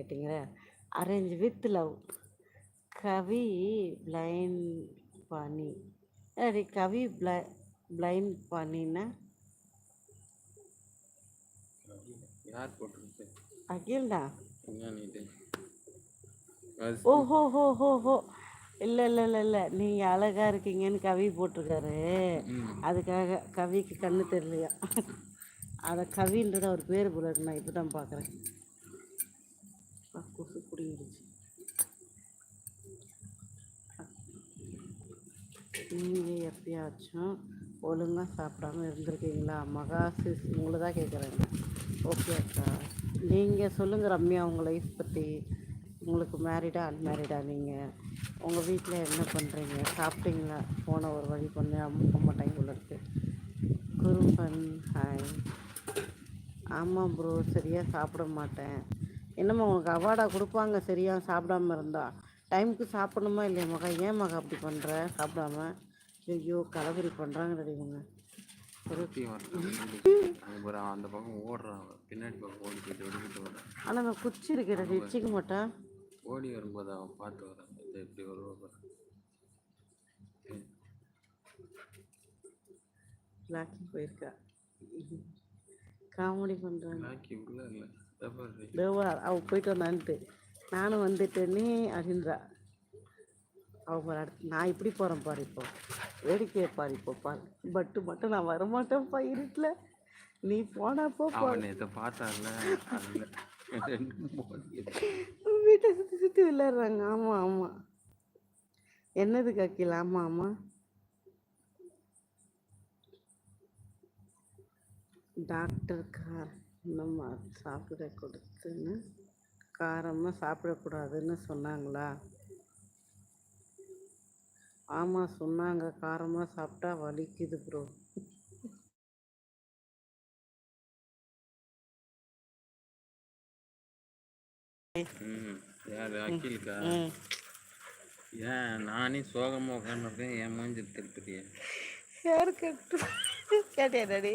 கேட்டிங்க arrange with love கவி blind பாணி அடி கவி பிளை பிளைண்ட் பாணின்னா யார் போட்டிருக்கு? அகில்டா? ஓ ஹோ ஹோ ஹோ இல்லை இல்லை இல்லை இல்லை. நீங்கள் அழகாக இருக்கீங்கன்னு கவி போட்டிருக்காரு. அதுக்காக கவிக்கு கண்ணு தெரியலையா? அதை கவின்றது அவர் பேர் போல இருக்கு நான் இப்போ தான் பார்க்குறேன் முடிஞ்சிச்சு. நீங்கள் எப்பயாச்சும் ஒழுங்காக சாப்பிடாம இருந்திருக்கீங்களா? மகா சிஸ் உங்களை தான் கேட்குறேங்க ஓகே அக்கா. நீங்கள் சொல்லுங்கள் ரம்யா உங்கள் லைஃப் பற்றி உங்களுக்கு மேரிடா அன்மேரிடா நீங்கள் உங்கள் வீட்டில் என்ன பண்ணுறீங்க சாப்பிட்டீங்களா? போன ஒரு வழி பண்ணி அமுக்க மாட்டாங்க போல இருக்கு. ஹாய் ஆமாம் ப்ரோ சரியாக சாப்பிட மாட்டேன். என்னம்மா உனக்கு அவார்டா கொடுப்பாங்க சரியாக சாப்பிடாம இருந்தா. டைமுக்கு சாப்பிடணுமா இல்லையா மகா? ஏன் மகா அப்படி பண்ணுற சாப்பிடாம? ஐயோ கலவரி பண்ணுறாங்கடி இவங்க. அந்த பக்கம் ஓடுறான். பின்னாடி பக்கம் ஓடி போயிட்டு வரான் ஆனால் நான் குச்சி இருக்கிற வச்சுக்க மாட்டேன் ஓடி வரும்போது அவன் பார்த்து வரான் இது எப்படி வருவா பாரு. லாக்கி போயிருக்கா. காமெடி பண்ணுறாங்க லாக்கி உள்ள இல்லை. இதோ பாரு. தேவா அவ போயிட்டு வந்தான்ட்டு நானும் வந்துட்டேனே அப்படின்றா அவ பாரு அடுத்து நான் இப்படி போகிறேன் பாரு இப்போ வேடிக்கையை பாரு இப்போ பாரு பட்டு மட்டும் நான் வரமாட்டேன்ப்பா இருட்டில் நீ போனா போ போ அவன் நேற்று பார்த்தான்ல அதில் ரெண்டு மூணு வீட்டை சுற்றி சுற்றி விளையாடுறாங்க ஆமாம் ஆமாம் என்னது கக்கில் ஆமாம் ஆமாம் டாக்டர் கார் நம்ம சாப்பிட கொடுத்துன்னு காரமாக சாப்பிடக்கூடாதுன்னு சொன்னாங்களா? ஆமாம் சொன்னாங்க. காரமாக சாப்பிட்டா வலிக்குது ப்ரோ யார் அக்கிலுக்கா ஏன் நானே சோகமாக உட்காந்துருக்கேன் என் மூஞ்சி திருப்பதியே ஹேர் கட் கேட்டியா டாடி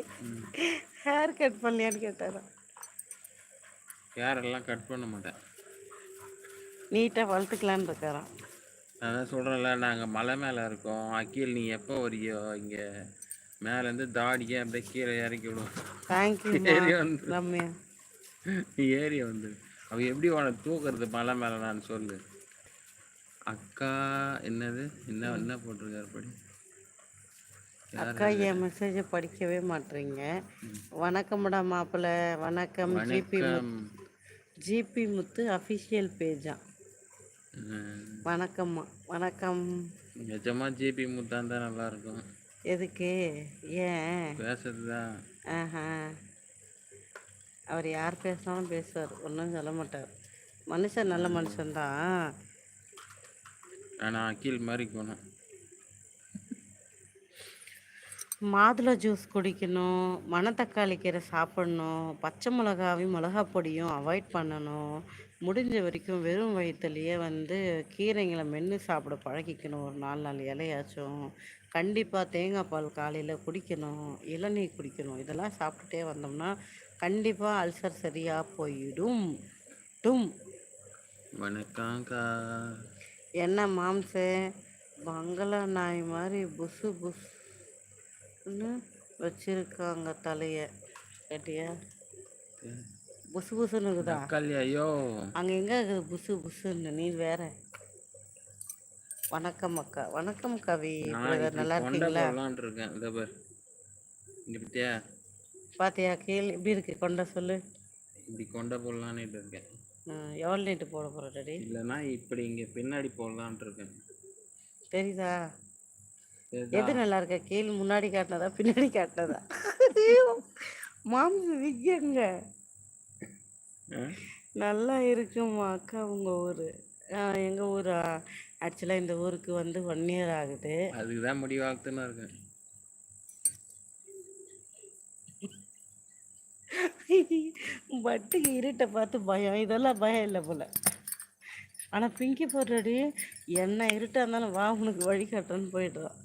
ஹேர் கட் பண்ணலையான்னு கேட்டாரா. யாரெல்லாம் கட் பண்ண மாட்டேன். நீட்டாக வளர்த்துக்கலான்னு இருக்காராம். அதான் சொல்கிறேன்ல நாங்கள் மலை மேலே இருக்கோம். அக்கீல் நீ எப்போ வரியோ இங்கே மேலேருந்து தாடியே அப்படியே கீழே இறக்கி விடுவோம் தேங்க்யூ ஏறி வந்து ரம்யா. ஏறி வந்து. அவ எப்படி உனக்கு தூக்குறது? மலை மேலே நான் சொல்லு. அக்கா என்னது? என்ன என்ன போட்டிருக்காரு படி? அக்கா என் மெசேஜை படிக்கவே மாட்டீங்க வணக்கம்டா மாப்பிள்ளை. வணக்கம். ஜிபி ஜிபி முத்து அஃபிஷியல் பேஜா வணக்கம்மா. வணக்கம். நிஜமா ஜிபி முத்தா இருந்தா நல்லா இருக்கும் எதுக்கு? ஏன்? பேசுறது தான் ஆஹா. அவர் யார் பேசினாலும் பேசுவார். ஒன்றும் சொல்ல மாட்டார். மனுஷன் நல்ல மனுஷன்தான் ஆனால் அக்கீல் மாதிரி போகணும் மாதுளை ஜூஸ் குடிக்கணும் மணத்தக்காளி கீரை சாப்பிடணும் பச்சை மிளகாவையும் மிளகா பொடியும் அவாய்ட் பண்ணணும். முடிஞ்ச வரைக்கும் வெறும் வயிற்றுலையே வந்து கீரைங்களை மென்று சாப்பிட பழகிக்கணும். ஒரு நாலு நாலு இலையாச்சும். கண்டிப்பாக தேங்காய் பால் காலையில் குடிக்கணும். இளநீர் குடிக்கணும். இதெல்லாம் சாப்பிட்டுட்டே வந்தோம்னா கண்டிப்பாக அல்சர் சரியாக போயிடும். டும். வணக்கம்க்கா என்ன மாம்சே? பங்களா நாய் மாதிரி புசு. புஸ்ன்னு வச்சிருக்காங்க தலைய. கேட்டியா? புசு புசுன்னு இருக்குதா? ஐயோ. அங்கே எங்கே இருக்குது புசு புசுன்னு? நீ வேற. வணக்கம் அக்கா. வணக்கம் கவி. நல்லா இருக்கீங்களா? இருக்கேன். இதை பார். இங்கே பத்தியா? பாத்தியா? கீழ் எப்படி இருக்கு? கொண்ட சொல்லு. இப்படி கொண்டை போடலான்னு இருக்கேன். எவ்வளோ நீட்டு போட போகிற டாடி? இல்லைன்னா இப்படி இங்கே பின்னாடி போடலான் இருக்கேன். தெரியுதா? எது நல்லா இருக்க கீழ் முன்னாடி காட்டினதா பின்னாடி காட்டினதா? மாம்ச விக்கங்க? நல்லா இருக்குமா அக்கா உங்கள் ஊர். எங்கள் ஊரா? ஆக்சுவலாக இந்த ஊருக்கு வந்து ஒன் இயர் ஆகுது. அதுக்கு தான் முடிவாகத்துன்னு இருக்கேன். பட்டுக்கு இருட்டை பார்த்து பயம். இதெல்லாம் பயம் இல்லை போல. ஆனால் பிங்கி போடுறடி என்ன இருட்டாக இருந்தாலும் வா உனக்கு வழி காட்டுறேன்னு போயிடுறான்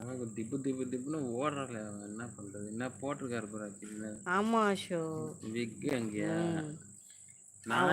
அவன் திப்பு திப்பு திப்புன்னு ஓடுறல அவன். என்ன பண்ணுறது என்ன போட்டிருக்காரு பாரு ஆமாம் அஷோ விக்கு அங்கேயா. நான்